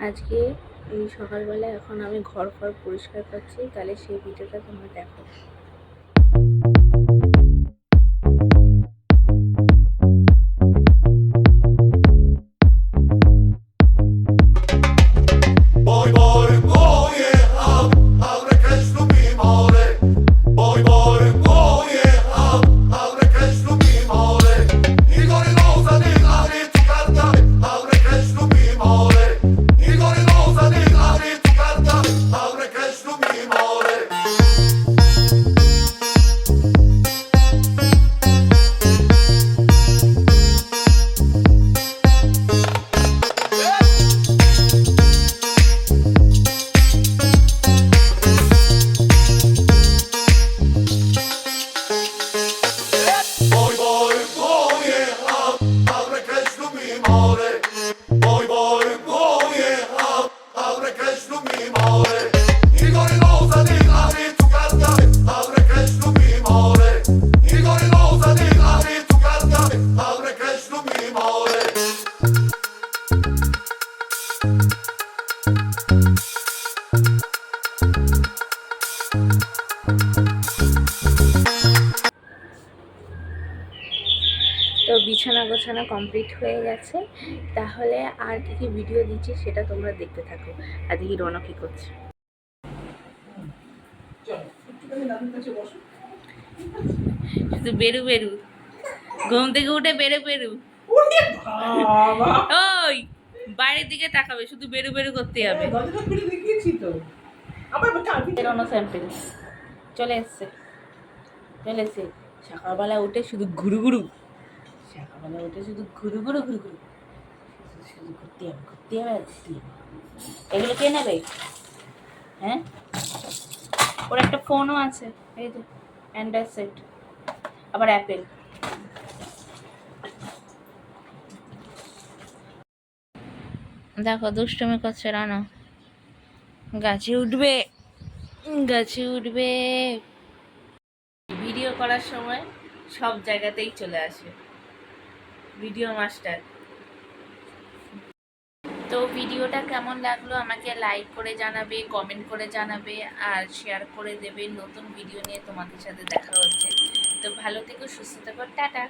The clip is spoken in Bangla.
আজকে এই সকালবেলা এখন আমি ঘর ঘর পরিষ্কার করছি তাহলে সেই ভিডিওটা তোমরা দেখো। তো বিছানা গোছানো কমপ্লিট হয়ে গেছে। তাহলে আর কি কি ভিডিও দিচ্ছি সেটা তোমরা দেখতে থাকো। আর দেখি রনক কি করছে। শুধু বেরু বেরু। ঘুম থেকে উঠে বেরু বেরু। ওই! বাইরের দিকে তাকাবে শুধু বেরু বেরু করতে হবে। স্যাম্পেল চলে এসছে। চলে এসছে। সকালবেলা উঠে শুধু ঘুরু ঘুরু। সকালবেলা উঠে শুধু ঘুরু ঘুরু ঘুরু ঘুরু। শুধু ঘুরতে হবে ঘুরতে হবে আর ঘুরতে হবে। এগুলো কে নেবে? হ্যাঁ? ওর একটা ফোনও আছে। এই যে অ্যান্ড্রয়েড সেট আবার অ্যাপেল দেখো, দুষ্টুমি করছে, রানো। গাছে উঠবে গাছে উঠবে। ভিডিও করার সময় সব জায়গাতেই চলে আসে। Video master. তো ভিডিওটা কেমন লাগল আমাকে লাইক করে জানাবে, কমেন্ট করে জানাবে, আর শেয়ার করে দেবে। নতুন ভিডিও নিয়ে তোমাদের সাথে দেখা হচ্ছে। তো ভালো থেকো, সুস্থ থেকো, টাটা।